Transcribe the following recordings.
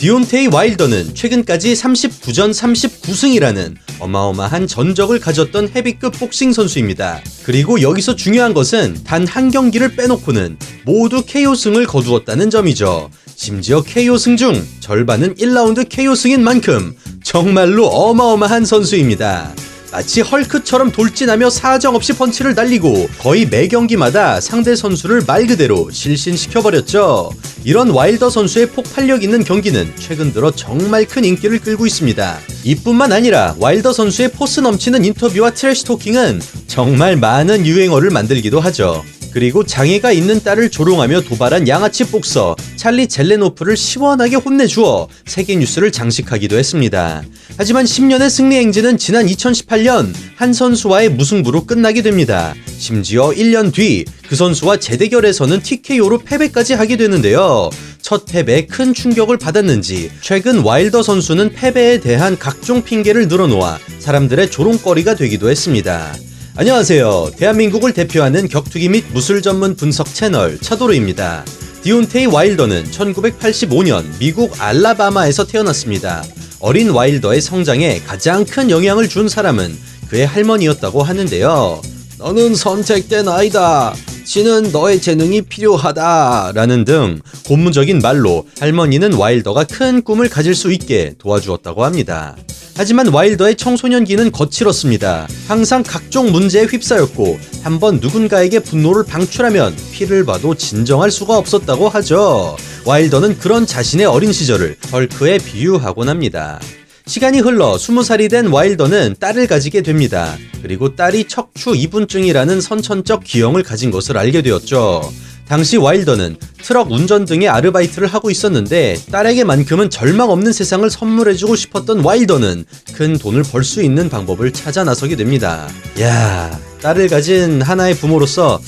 디온테이 와일더는 최근까지 39전 39승이라는 어마어마한 전적을 가졌던 헤비급 복싱 선수입니다. 그리고 여기서 중요한 것은 단 한 경기를 빼놓고는 모두 KO승을 거두었다는 점이죠. 심지어 KO승 중 절반은 1라운드 KO승인 만큼 정말로 어마어마한 선수입니다. 마치 헐크처럼 돌진하며 사정없이 펀치를 날리고 거의 매 경기마다 상대 선수를 말 그대로 실신시켜버렸죠. 이런 와일더 선수의 폭발력 있는 경기는 최근 들어 정말 큰 인기를 끌고 있습니다. 이뿐만 아니라 와일더 선수의 포스 넘치는 인터뷰와 트래시 토킹은 정말 많은 유행어를 만들기도 하죠. 그리고 장애가 있는 딸을 조롱하며 도발한 양아치 복서 찰리 젤레노프를 시원하게 혼내주어 세계 뉴스를 장식하기도 했습니다. 하지만 10년의 승리 행진은 지난 2018년 한 선수와의 무승부로 끝나게 됩니다. 심지어 1년 뒤 그 선수와 재대결에서는 TKO로 패배까지 하게 되는데요. 첫 패배에 큰 충격을 받았는지 최근 와일더 선수는 패배에 대한 각종 핑계를 늘어놓아 사람들의 조롱거리가 되기도 했습니다. 안녕하세요. 대한민국을 대표하는 격투기 및 무술 전문 분석 채널 차도르입니다. 디온테이 와일더는 1985년 미국 알라바마에서 태어났습니다. 어린 와일더의 성장에 가장 큰 영향을 준 사람은 그의 할머니였다고 하는데요. 너는 선택된 아이다. 지는 너의 재능이 필요하다. 라는 등 고무적인 말로 할머니는 와일더가 큰 꿈을 가질 수 있게 도와주었다고 합니다. 하지만 와일더의 청소년기는 거칠었습니다. 항상 각종 문제에 휩싸였고 한번 누군가에게 분노를 방출하면 피를 봐도 진정할 수가 없었다고 하죠. 와일더는 그런 자신의 어린 시절을 헐크에 비유하곤 합니다. 시간이 흘러 20살이 된 와일더는 딸을 가지게 됩니다. 그리고 딸이 척추 이분증이라는 선천적 기형을 가진 것을 알게 되었죠. 당시 와일더는 트럭 운전 등의 아르바이트를 하고 있었는데 딸에게만큼은 절망 없는 세상을 선물해주고 싶었던 와일더는 큰 돈을 벌 수 있는 방법을 찾아 나서게 됩니다. 야, 딸을 가진 하나의 부모로서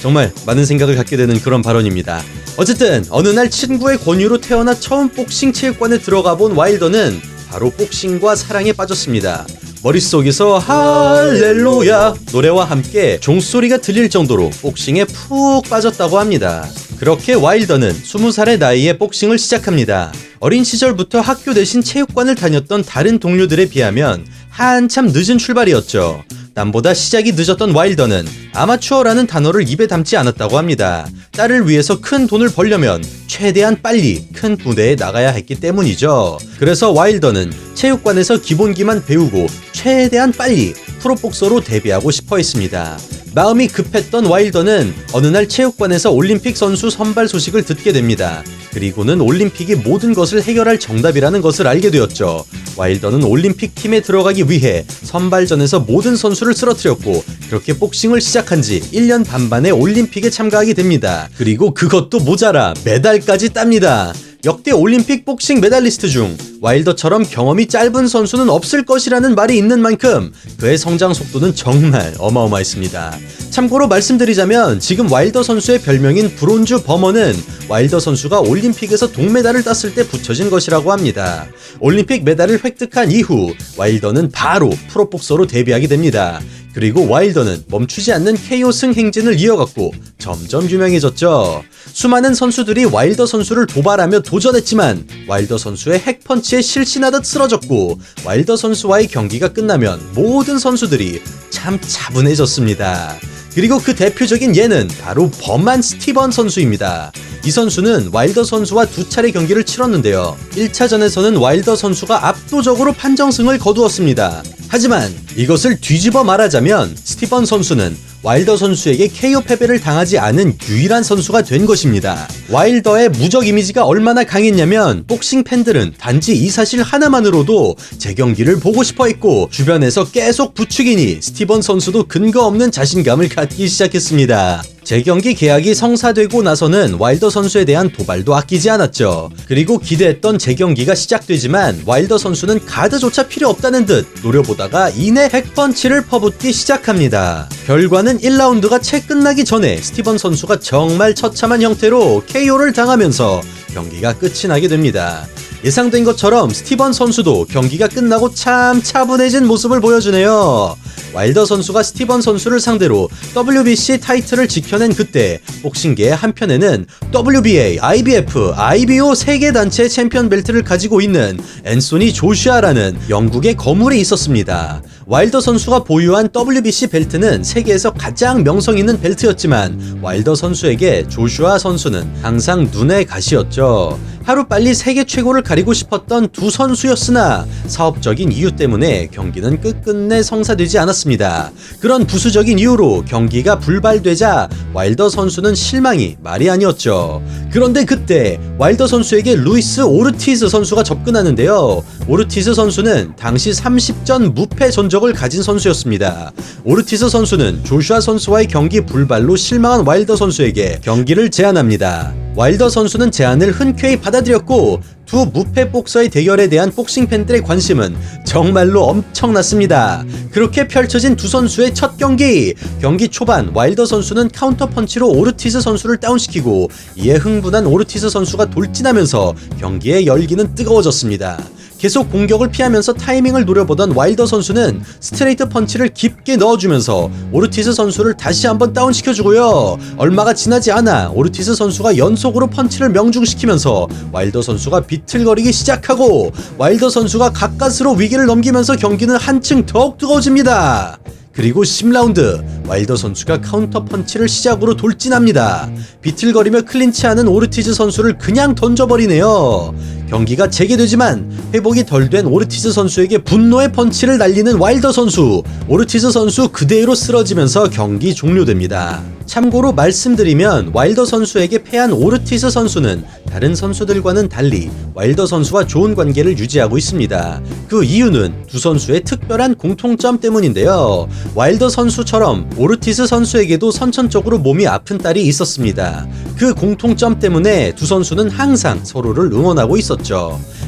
정말 많은 생각을 갖게 되는 그런 발언입니다. 어쨌든 어느 날 친구의 권유로 태어나 처음 복싱 체육관에 들어가 본 와일더는 바로 복싱과 사랑에 빠졌습니다. 머릿속에서 할렐루야 노래와 함께 종소리가 들릴 정도로 복싱에 푹 빠졌다고 합니다. 그렇게 와일더는 20살의 나이에 복싱을 시작합니다. 어린 시절부터 학교 대신 체육관을 다녔던 다른 동료들에 비하면 한참 늦은 출발이었죠. 남보다 시작이 늦었던 와일더는 아마추어라는 단어를 입에 담지 않았다고 합니다. 딸을 위해서 큰 돈을 벌려면 최대한 빨리 큰 무대에 나가야 했기 때문이죠. 그래서 와일더는 체육관에서 기본기만 배우고 최대한 빨리 프로복서로 데뷔하고 싶어 했습니다. 마음이 급했던 와일더는 어느 날 체육관에서 올림픽 선수 선발 소식을 듣게 됩니다. 그리고는 올림픽이 모든 것을 해결할 정답이라는 것을 알게 되었죠. 와일더는 올림픽 팀에 들어가기 위해 선발전에서 모든 선수를 쓰러뜨렸고 그렇게 복싱을 시작한 지 1년 반 만에 올림픽에 참가하게 됩니다. 그리고 그것도 모자라 메달까지 땁니다. 역대 올림픽 복싱 메달리스트 중 와일더처럼 경험이 짧은 선수는 없을 것이라는 말이 있는 만큼 그의 성장 속도는 정말 어마어마했습니다. 참고로 말씀드리자면 지금 와일더 선수의 별명인 브론즈 버머는 와일더 선수가 올림픽에서 동메달을 땄을 때 붙여진 것이라고 합니다. 올림픽 메달을 획득한 이후 와일더는 바로 프로복서로 데뷔하게 됩니다. 그리고 와일더는 멈추지 않는 KO승 행진을 이어갔고 점점 유명해졌죠. 수많은 선수들이 와일더 선수를 도발하며 도전했지만 와일더 선수의 핵펀치에 실신하듯 쓰러졌고 와일더 선수와의 경기가 끝나면 모든 선수들이 참 차분해졌습니다. 그리고 그 대표적인 예는 바로 범한 스티번 선수입니다. 이 선수는 와일더 선수와 두 차례 경기를 치렀는데요. 1차전에서는 와일더 선수가 압도적으로 판정승을 거두었습니다. 하지만 이것을 뒤집어 말하자면 스티번 선수는 와일더 선수에게 KO 패배를 당하지 않은 유일한 선수가 된 것입니다. 와일더의 무적 이미지가 얼마나 강했냐면 복싱 팬들은 단지 이 사실 하나만으로도 제 경기를 보고 싶어 했고 주변에서 계속 부추기니 스티번 선수도 근거 없는 자신감을 갖기 시작했습니다. 재경기 계약이 성사되고 나서는 와일더 선수에 대한 도발도 아끼지 않았죠. 그리고 기대했던 재경기가 시작되지만 와일더 선수는 가드조차 필요 없다는 듯 노려보다가 이내 핵펀치를 퍼붓기 시작합니다. 결과는 1라운드가 채 끝나기 전에 스티번 선수가 정말 처참한 형태로 KO를 당하면서 경기가 끝이 나게 됩니다. 예상된 것처럼 스티번 선수도 경기가 끝나고 참 차분해진 모습을 보여주네요. 와일더 선수가 스티번 선수를 상대로 WBC 타이틀을 지켜낸 그때 복싱계의 한편에는 WBA, IBF, IBO 세계 단체 챔피언 벨트를 가지고 있는 앤소니 조슈아라는 영국의 거물이 있었습니다. 와일더 선수가 보유한 WBC 벨트는 세계에서 가장 명성 있는 벨트였지만 와일더 선수에게 조슈아 선수는 항상 눈의 가시였죠. 하루빨리 세계 최고를 가리고 싶었던 두 선수였으나 사업적인 이유 때문에 경기는 끝끝내 성사되지 않았습니다. 그런 부수적인 이유로 경기가 불발되자 와일더 선수는 실망이 말이 아니었죠. 그런데 그때 와일더 선수에게 루이스 오르티즈 선수가 접근하는데요. 오르티즈 선수는 당시 30전 무패 전적을 가진 선수였습니다. 오르티즈 선수는 조슈아 선수와의 경기 불발로 실망한 와일더 선수에게 경기를 제안합니다. 와일더 선수는 제안을 흔쾌히 받아들였고 두 무패 복서의 대결에 대한 복싱 팬들의 관심은 정말로 엄청났습니다. 그렇게 펼쳐진 두 선수의 첫 경기. 경기 초반 와일더 선수는 카운터 펀치로 오르티즈 선수를 다운시키고 이에 흥분한 오르티즈 선수가 돌진하면서 경기의 열기는 뜨거워졌습니다. 계속 공격을 피하면서 타이밍을 노려보던 와일더 선수는 스트레이트 펀치를 깊게 넣어주면서 오르티스 선수를 다시 한번 다운시켜주고요. 얼마가 지나지 않아 오르티스 선수가 연속으로 펀치를 명중시키면서 와일더 선수가 비틀거리기 시작하고 와일더 선수가 가까스로 위기를 넘기면서 경기는 한층 더욱 뜨거워집니다. 그리고 10라운드 와일더 선수가 카운터 펀치를 시작으로 돌진합니다. 비틀거리며 클린치하는 오르티즈 선수를 그냥 던져버리네요. 경기가 재개되지만 회복이 덜 된 오르티즈 선수에게 분노의 펀치를 날리는 와일더 선수. 오르티즈 선수 그대로 쓰러지면서 경기 종료됩니다. 참고로 말씀드리면 와일더 선수에게 패한 오르티즈 선수는 다른 선수들과는 달리 와일더 선수와 좋은 관계를 유지하고 있습니다. 그 이유는 두 선수의 특별한 공통점 때문인데요. 와일더 선수처럼 오르티즈 선수에게도 선천적으로 몸이 아픈 딸이 있었습니다. 그 공통점 때문에 두 선수는 항상 서로를 응원하고 있었죠.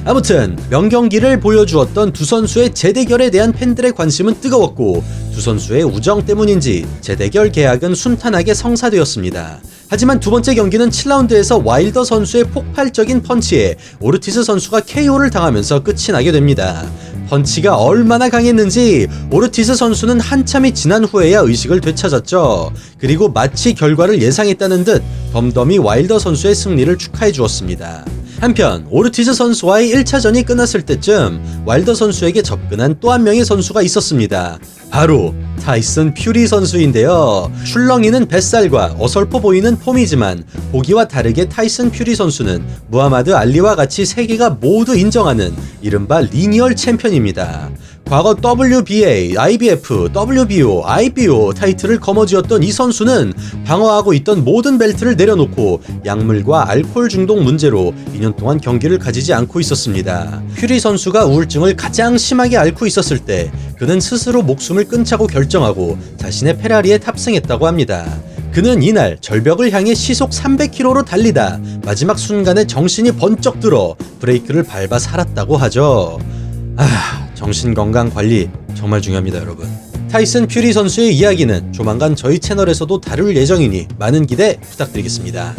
아무튼 명경기를 보여주었던 두 선수의 재대결에 대한 팬들의 관심은 뜨거웠고 두 선수의 우정 때문인지 재대결 계약은 순탄하게 성사되었습니다. 하지만 두 번째 경기는 7라운드에서 와일더 선수의 폭발적인 펀치에 오르티스 선수가 KO를 당하면서 끝이 나게 됩니다. 펀치가 얼마나 강했는지 오르티스 선수는 한참이 지난 후에야 의식을 되찾았죠. 그리고 마치 결과를 예상했다는 듯 덤덤이 와일더 선수의 승리를 축하해 주었습니다. 한편 오르티즈 선수와의 1차전이 끝났을 때쯤 와일더 선수에게 접근한 또 한 명의 선수가 있었습니다. 바로 타이슨 퓨리 선수인데요. 출렁이는 뱃살과 어설퍼 보이는 폼이지만 보기와 다르게 타이슨 퓨리 선수는 무하마드 알리와 같이 세계가 모두 인정하는 이른바 리니얼 챔피언입니다. 과거 WBA, IBF, WBO, IBO 타이틀을 거머쥐었던 이 선수는 방어하고 있던 모든 벨트를 내려놓고 약물과 알코올 중독 문제로 2년 동안 경기를 가지지 않고 있었습니다. 퓨리 선수가 우울증을 가장 심하게 앓고 있었을 때 그는 스스로 목숨을 끊자고 결정하고 자신의 페라리에 탑승했다고 합니다. 그는 이날 절벽을 향해 시속 300km로 달리다 마지막 순간에 정신이 번쩍 들어 브레이크를 밟아 살았다고 하죠. 아, 정신 건강 관리 정말 중요합니다, 여러분. 타이슨 퓨리 선수의 이야기는 조만간 저희 채널에서도 다룰 예정이니 많은 기대 부탁드리겠습니다.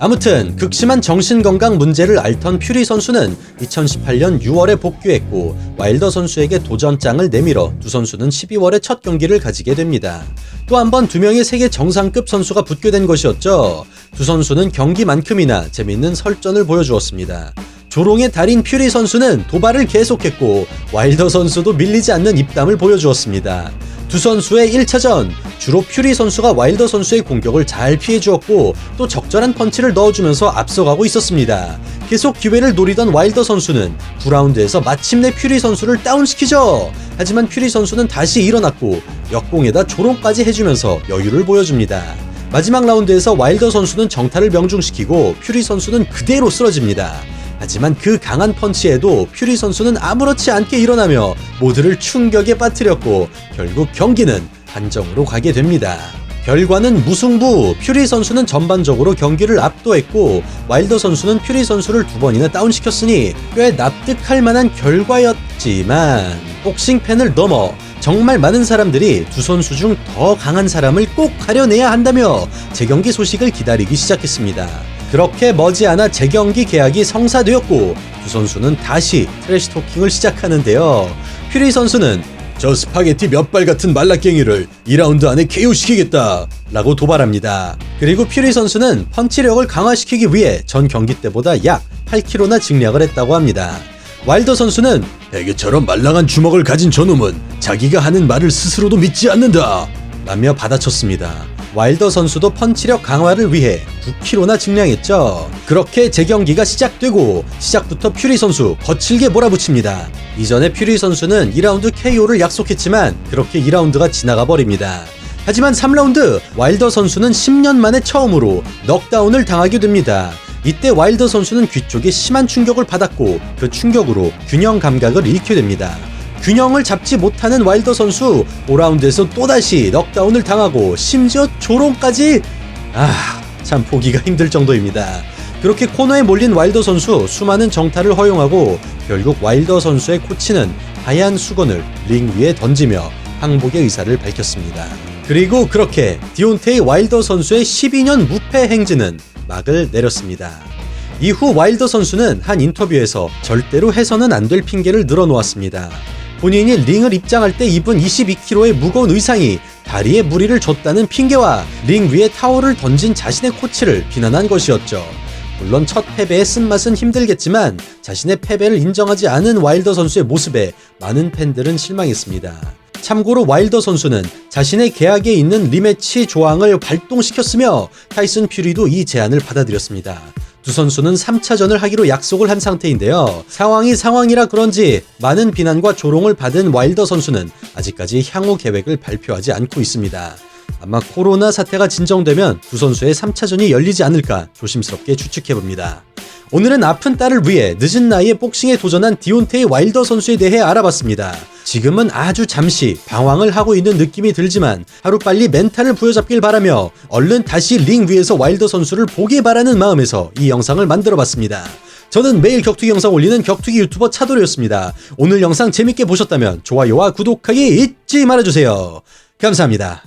아무튼 극심한 정신건강 문제를 앓던 퓨리 선수는 2018년 6월에 복귀했고 와일더 선수에게 도전장을 내밀어 두 선수는 12월에 첫 경기를 가지게 됩니다. 또 한 번 두 명의 세계 정상급 선수가 붙게 된 것이었죠. 두 선수는 경기만큼이나 재밌는 설전을 보여주었습니다. 조롱의 달인 퓨리 선수는 도발을 계속했고 와일더 선수도 밀리지 않는 입담을 보여주었습니다. 두 선수의 1차전 주로 퓨리 선수가 와일더 선수의 공격을 잘 피해 주었고 또 적절한 펀치를 넣어주면서 앞서가고 있었습니다. 계속 기회를 노리던 와일더 선수는 9라운드에서 마침내 퓨리 선수를 다운시키죠. 하지만 퓨리 선수는 다시 일어났고 역공에다 조롱까지 해주면서 여유를 보여줍니다. 마지막 라운드에서 와일더 선수는 정타를 명중시키고 퓨리 선수는 그대로 쓰러집니다. 하지만 그 강한 펀치에도 퓨리 선수는 아무렇지 않게 일어나며 모두를 충격에 빠뜨렸고 결국 경기는 한정으로 가게 됩니다. 결과는 무승부. 퓨리 선수는 전반적으로 경기를 압도했고 와일더 선수는 퓨리 선수를 두 번이나 다운시켰으니 꽤 납득할 만한 결과였지만 복싱 팬을 넘어 정말 많은 사람들이 두 선수 중 더 강한 사람을 꼭 가려내야 한다며 재경기 소식을 기다리기 시작했습니다. 그렇게 머지않아 재경기 계약이 성사되었고 두 선수는 다시 트래시 토킹을 시작하는데요. 퓨리 선수는 저 스파게티 몇 발 같은 말라깽이를 2라운드 안에 KO시키겠다 라고 도발합니다. 그리고 퓨리 선수는 펀치력을 강화시키기 위해 전 경기 때보다 약 8kg나 증량을 했다고 합니다. 와일더 선수는 베개처럼 말랑한 주먹을 가진 저놈은 자기가 하는 말을 스스로도 믿지 않는다 라며 받아쳤습니다. 와일더 선수도 펀치력 강화를 위해 9kg나 증량했죠. 그렇게 재경기가 시작되고 시작부터 퓨리 선수 거칠게 몰아붙입니다. 이전에 퓨리 선수는 2라운드 KO를 약속했지만 그렇게 2라운드가 지나가 버립니다. 하지만 3라운드 와일더 선수는 10년 만에 처음으로 넉다운을 당하게 됩니다. 이때 와일더 선수는 귀 쪽에 심한 충격을 받았고 그 충격으로 균형 감각을 잃게 됩니다. 균형을 잡지 못하는 와일더 선수 5라운드에서 또다시 넉다운을 당하고 심지어 조롱까지 아, 참 보기가 힘들 정도입니다. 그렇게 코너에 몰린 와일더 선수 수많은 정타를 허용하고 결국 와일더 선수의 코치는 하얀 수건을 링 위에 던지며 항복의 의사를 밝혔습니다. 그리고 그렇게 디온테이 와일더 선수의 12년 무패 행진은 막을 내렸습니다. 이후 와일더 선수는 한 인터뷰에서 절대로 해서는 안 될 핑계를 늘어놓았습니다. 본인이 링을 입장할 때 입은 22kg의 무거운 의상이 다리에 무리를 줬다는 핑계와 링 위에 타월을 던진 자신의 코치를 비난한 것이었죠. 물론 첫 패배의 쓴맛은 힘들겠지만 자신의 패배를 인정하지 않은 와일더 선수의 모습에 많은 팬들은 실망했습니다. 참고로 와일더 선수는 자신의 계약에 있는 리매치 조항을 발동시켰으며 타이슨 퓨리도 이 제안을 받아들였습니다. 두 선수는 3차전을 하기로 약속을 한 상태인데요. 상황이 상황이라 그런지 많은 비난과 조롱을 받은 와일더 선수는 아직까지 향후 계획을 발표하지 않고 있습니다. 아마 코로나 사태가 진정되면 두 선수의 3차전이 열리지 않을까 조심스럽게 추측해봅니다. 오늘은 아픈 딸을 위해 늦은 나이에 복싱에 도전한 디온테이 와일더 선수에 대해 알아봤습니다. 지금은 아주 잠시 방황을 하고 있는 느낌이 들지만 하루빨리 멘탈을 부여잡길 바라며 얼른 다시 링 위에서 와일더 선수를 보길 바라는 마음에서 이 영상을 만들어봤습니다. 저는 매일 격투기 영상 올리는 격투기 유튜버 차돌이었습니다. 오늘 영상 재밌게 보셨다면 좋아요와 구독하기 잊지 말아주세요. 감사합니다.